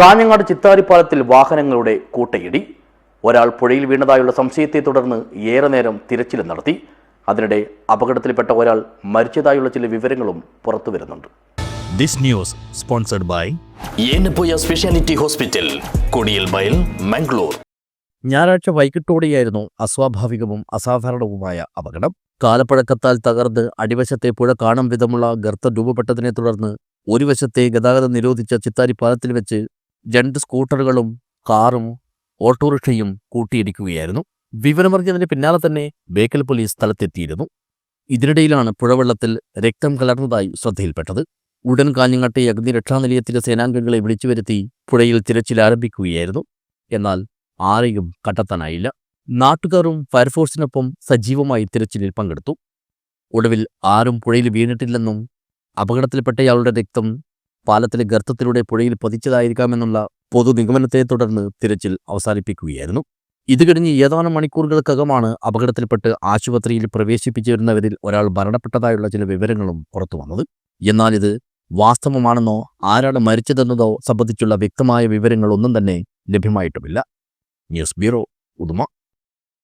കാഞ്ഞങ്ങാട് ചിത്താരിപ്പാലത്തിൽ വാഹനങ്ങളുടെ കൂട്ടയിടി. ഒരാൾ പുഴയിൽ വീണതായുള്ള സംശയത്തെ തുടർന്ന് ഏറെ നേരം തിരച്ചിൽ നടത്തി. അതിനിടെ അപകടത്തിൽപ്പെട്ട ഒരാൾ മരിച്ചതായുള്ള ചില വിവരങ്ങളും പുറത്തു വരുന്നുണ്ട്. This news sponsored by Yenepoya speciality hospital Kodial Bail Mangalore. ഞായറാഴ്ച വൈകിട്ടോടെയായിരുന്നു അസ്വാഭാവികവും അസാധാരണവുമായ അപകടം. കാലപ്പഴക്കത്താൽ തകർന്ന് അടിവശത്തെ പുഴ കാണും വിധമുള്ള ഗർത്തം രൂപപ്പെട്ടതിനെ തുടർന്ന് ഒരു വശത്തെ ഗതാഗതം നിരോധിച്ച ചിത്താരി പാലത്തിൽ വെച്ച് രണ്ട് സ്കൂട്ടറുകളും കാറും ഓട്ടോറിക്ഷയും കൂട്ടിയിടിക്കുകയായിരുന്നു. വിവരമറിഞ്ഞതിന് പിന്നാലെ തന്നെ ബേക്കൽ പോലീസ് സ്ഥലത്തെത്തിയിരുന്നു. ഇതിനിടയിലാണ് പുഴവെള്ളത്തിൽ രക്തം കലർന്നതായി ശ്രദ്ധയിൽപ്പെട്ടത്. ഉടൻ കാഞ്ഞങ്ങാട്ടെ അഗ്നിരക്ഷാ നിലയത്തിലെ സേനാംഗങ്ങളെ വിളിച്ചു വരുത്തി പുഴയിൽ തിരച്ചിൽ ആരംഭിക്കുകയായിരുന്നു. എന്നാൽ ആരെയും കണ്ടെത്താനായില്ല. നാട്ടുകാരും ഫയർഫോഴ്സിനൊപ്പം സജീവമായി തിരച്ചിലിൽ പങ്കെടുത്തു. ഒടുവിൽ ആരും പുഴയിൽ വീണിട്ടില്ലെന്നും അപകടത്തിൽപ്പെട്ടയാളുടെ രക്തം പാലത്തിലെ ഗർത്തത്തിലൂടെ പുഴയിൽ പതിച്ചതായിരിക്കാമെന്നുള്ള പൊതു നിഗമനത്തെ തുടർന്ന് തിരച്ചിൽ അവസാനിപ്പിക്കുകയായിരുന്നു. ഇത് കഴിഞ്ഞ് ഏതാനും മണിക്കൂറുകൾക്കകമാണ് അപകടത്തിൽപ്പെട്ട് ആശുപത്രിയിൽ പ്രവേശിപ്പിച്ചിരുന്നവരിൽ ഒരാൾ മരണപ്പെട്ടതായുള്ള ചില വിവരങ്ങളും പുറത്തു വന്നത്. എന്നാൽ ഇത് വാസ്തവമാണെന്നോ ആരാണ് മരിച്ചതെന്നതോ സംബന്ധിച്ചുള്ള വ്യക്തമായ വിവരങ്ങളൊന്നും തന്നെ ലഭ്യമായിട്ടുമില്ല. News bureau Uduma.